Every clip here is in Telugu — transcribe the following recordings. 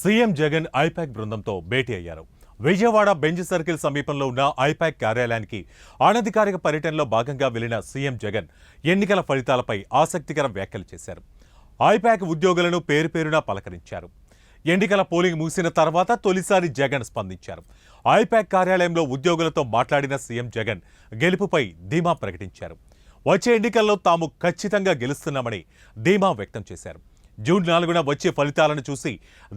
సీఎం జగన్ ఐపాక్ బృందంతో భేటీ అయ్యారు విజయవాడ బెంజ్ సర్కిల్ సమీపంలో ఉన్న ఐపాక్ కార్యాలయానికి అనధికారిక పర్యటనలో భాగంగా వెళ్లిన సీఎం జగన్ ఎన్నికల ఫలితాలపై ఆసక్తికర వ్యాఖ్యలు చేశారు ఐపాక్ ఉద్యోగులను పేరు పేరున పలకరించారు ఎన్నికల పోలింగ్ ముగిసిన తర్వాత తొలిసారి జగన్ స్పందించారు ఐపాక్ కార్యాలయంలో ఉద్యోగులతో మాట్లాడిన సీఎం జగన్ గెలుపుపై ధీమా ప్రకటించారు వచ్చే ఎన్నికల్లో తాము ఖచ్చితంగా గెలుస్తున్నామని ధీమా వ్యక్తం చేశారు జూన్ నాలుగున వచ్చే ఫలితాలను చూసి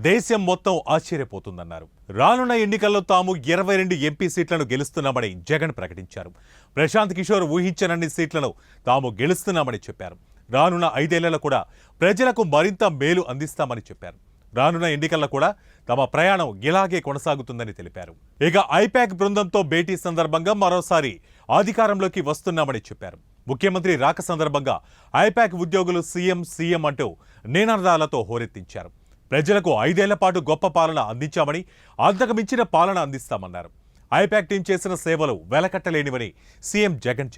దేశం మొత్తం ఆశ్చర్యపోతుందన్నారు రానున్న ఎన్నికల్లో తాము ఇరవై రెండు ఎంపీ సీట్లను గెలుస్తున్నామని జగన్ ప్రకటించారు ప్రశాంత్ కిషోర్ ఊహించనన్ని సీట్లను తాము గెలుస్తున్నామని చెప్పారు రానున్న ఐదేళ్లలో కూడా ప్రజలకు మరింత మేలు అందిస్తామని చెప్పారు రానున్న ఎన్నికల్లో కూడా తమ ప్రయాణం ఇలాగే కొనసాగుతుందని తెలిపారు ఇక ఐపాక్ బృందంతో భేటీ సందర్భంగా మరోసారి అధికారంలోకి వస్తున్నామని చెప్పారు ముఖ్యమంత్రి రాక సందర్భంగా ఐపాక్ ఉద్యోగులు సీఎం సీఎం అంటూ నినాదాలతో హోరెత్తించారు ప్రజలకు ఐదేళ్ల పాటు గొప్ప పాలన అందించామని అంతకుమించిన పాలన అందిస్తామన్నారు ఐపాక్ టీం చేసిన సేవలు వెలకట్టలేనివని సీఎం జగన్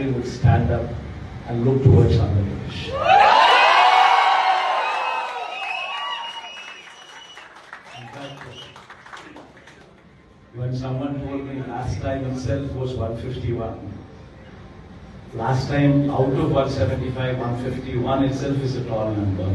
చెప్పారు and look towards Andhra Pradesh. When someone told me last time itself was 151. Last time out of 175, 151 itself is a tall number.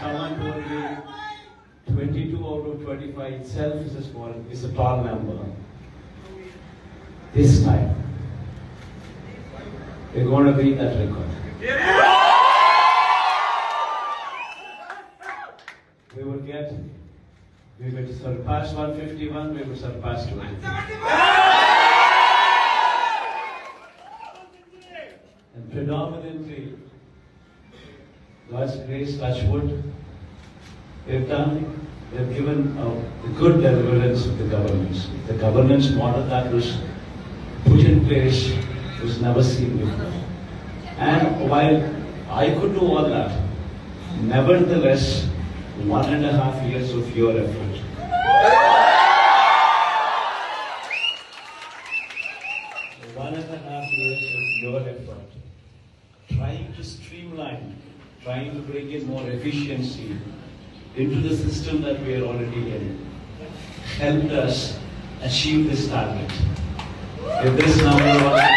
someone told me 22 out of 25 itself is a small, is a tall number. This time, we're going to beat that record. Yeah. We will surpass 151, we will surpass 90. And predominantly, God's grace, God's wood, they've done, they've given a uh, good deliverance of the governments. The governance model that was put in place was never seen before. And while I could do all that, nevertheless, one and a half years of your effort your effort, trying to streamline, trying to bring in more efficiency into the system that we are already in, helped us achieve this target. If this number one.